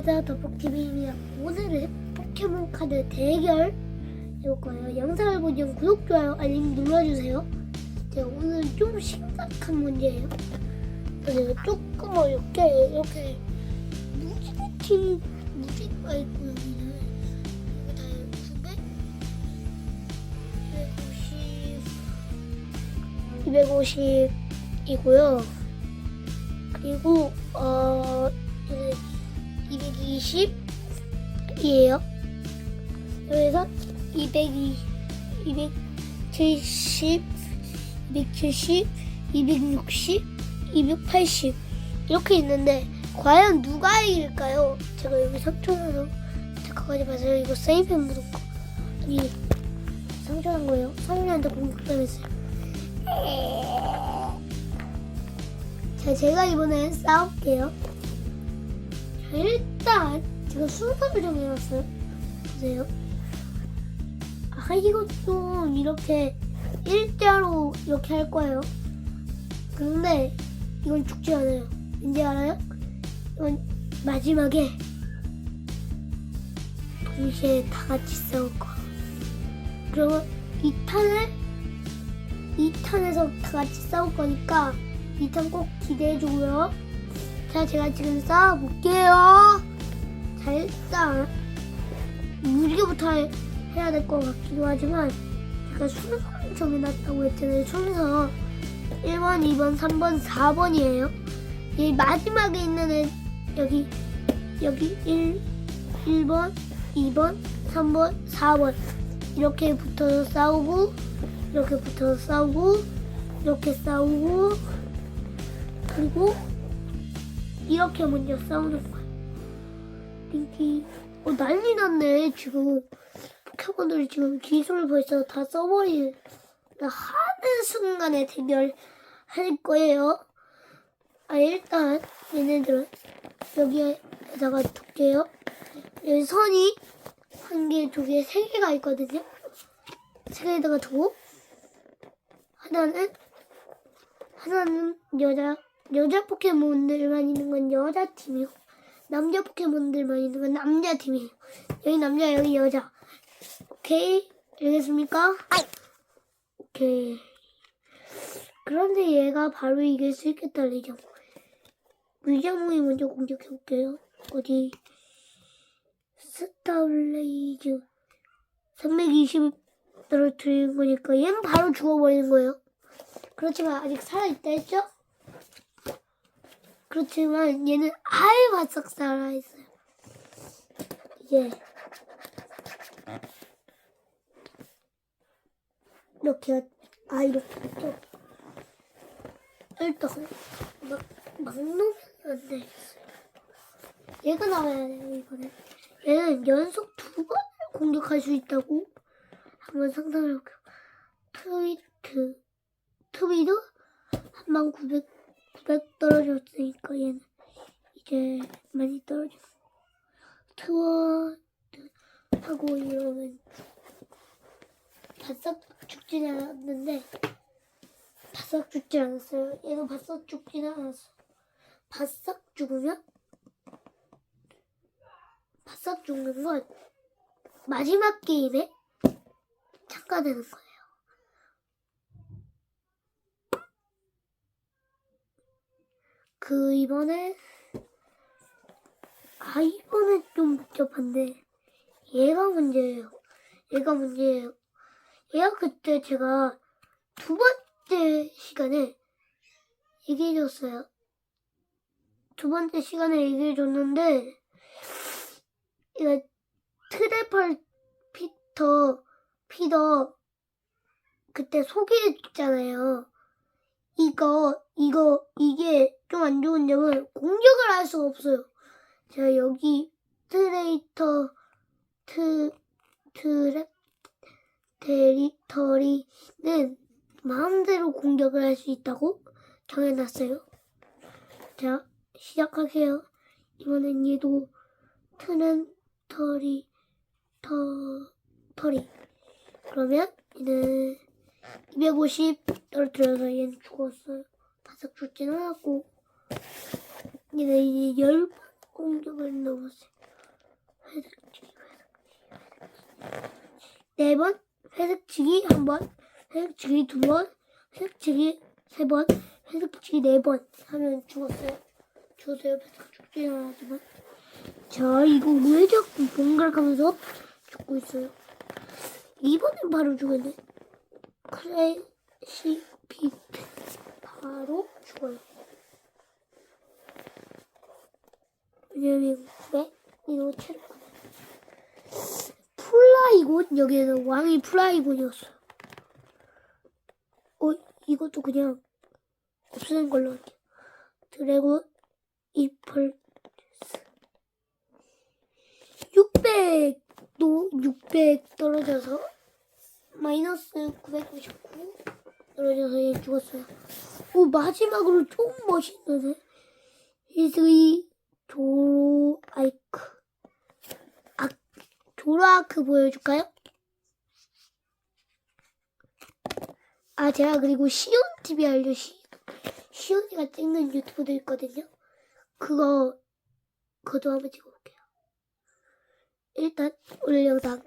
안녕하세요 더포티비입니다 오늘은 포켓몬 카드 대결 해볼 거예요. 영상을 전 구독, 좋아요, 알림 눌러주세요. 제가 오늘 좀 심각한 문제예요. 제가 조금 어렵게 이렇게 무지개팀 무지개가 있고 여기는 여기 다. 900 250 250이고요. 그리고 어 220이에요. 그래서 220, 270, 270, 260, 280 이렇게 있는데 과연 누가 이길까요? 제가 여기 3초나서 잠깐까지 봐세요. 이거 세이브 묻었고 아니 상처난 거예요. 성민한테 공격당했어요. 자, 제가 이번엔 싸울게요. 자, 일단 제가 순서를 정해놨어요. 보세요. 아, 좀 이렇게 일자로 이렇게 할 거예요. 근데 이건 죽지 않아요. 왠지 알아요? 이건 마지막에 동시에 다 같이 싸울 거. 그러면 이 탄을 이 탄에서 다 같이 싸울 거니까 이 탄 꼭 기대해 주고요. 자, 제가 지금 싸워볼게요. 자, 일단 무리개부터 해- 해야 될 것 같기도 하지만 제가 순서를 정해놨다고 했잖아요. 순서 1번, 2번, 3번, 4번이에요. 이 마지막에 있는 애 여기 여기 1, 1번, 2번, 3번, 4번 이렇게 붙어서 싸우고 이렇게 붙어서 싸우고 이렇게 싸우고 그리고 이렇게 먼저 싸우는 거야. 링키 어 난리 났네 지금 포켓몬들이 지금 기술 벌써 다 써버리는 하는 순간에 대결 할 거예요. 아 일단 얘네들은 여기에다가 둘게요. 여기 선이 한 개, 두 개, 세 개가 있거든요. 세 개에다가 두고 하나는 하나는 여자 여자 포켓몬들만 있는 건 여자 팀이고 남자 포켓몬들만 있는 건 남자 팀이에요. 여기 남자 여기 여자. 오케이 알겠습니까? 오케이. 그런데 얘가 바로 이길 수 있겠다 리정. 물장몽이 먼저 공격해 볼게요. 어디 스타블레이즈 320 떨어뜨리는 거니까 얘는 바로 죽어버리는 거예요. 그렇지만 아직 살아있다 했죠? 그렇지만 얘는 아예 바싹 살아있어요. 이제 이렇게 아 이렇게 또 일단 막, 막 놓으면 안 되겠어요. 얘가 나와야 돼요 이번에. 얘는 연속 두 번을 공격할 수 있다고 한번 상상을 해볼게요. 트위트 트위도 한방 900 900 떨어졌으니까 얘는 이제 많이 떨어지고 트워드 하고 이러면 바싹 죽진 않았는데 바싹 죽지 않았어요. 얘도 바싹 죽진 않았어. 바싹 죽으면 바싹 죽는 건 마지막 게임에 참가되는 거예요. 그 이번에 아 이번에 좀 복잡한데 얘가 문제예요. 얘가 문제예요. 얘가 그때 제가 두 번째 시간에 얘기해줬어요. 두 번째 시간에 얘기해줬는데 얘가 트레펄 피터 피더 그때 소개했잖아요. 이거 이거 이게 좀 안 좋은 점은 공격을 할 수가 없어요. 제가 여기 트레이터 트 트랩 테리터리는 마음대로 공격을 할 수 있다고 정해놨어요. 자 시작할게요. 이번엔 얘도 트는 터리 터 터리 그러면 얘는 250 떨어뜨려서 얘는 죽었어요. 바싹 죽진 않았고 얘는 이제 10번 공격을 넘었어요. 회색치기, 회색치기, 네 번, 회색치기 한 번, 회색치기 두 번, 회색치기 세 번, 회색치기 네 번 하면 죽었어요. 죽었어요. 회색 죽지 않았지만. 자, 이거 왜 자꾸 번갈아가면서 죽고 있어요? 이번엔 바로 죽었네. 크래시 비트 바로 죽어요. 왜냐면 왜? 이거 체력 플라이곤 여기에서 왕이 플라이곤이었어. 어 이것도 그냥 없애는 걸로 할게요. 드래곤 이펄 600도 600 떨어져서 마이너스 999 떨어져서 얘 죽었어요. 오 마지막으로 좀 멋있는데 이스이 도로 아이크 아 도로아크 보여줄까요? 아 제가 그리고 시온 TV 알려 시 시온이가 찍는 유튜브도 있거든요. 그거 그것도 한번 찍어볼게요. 일단 오늘 영상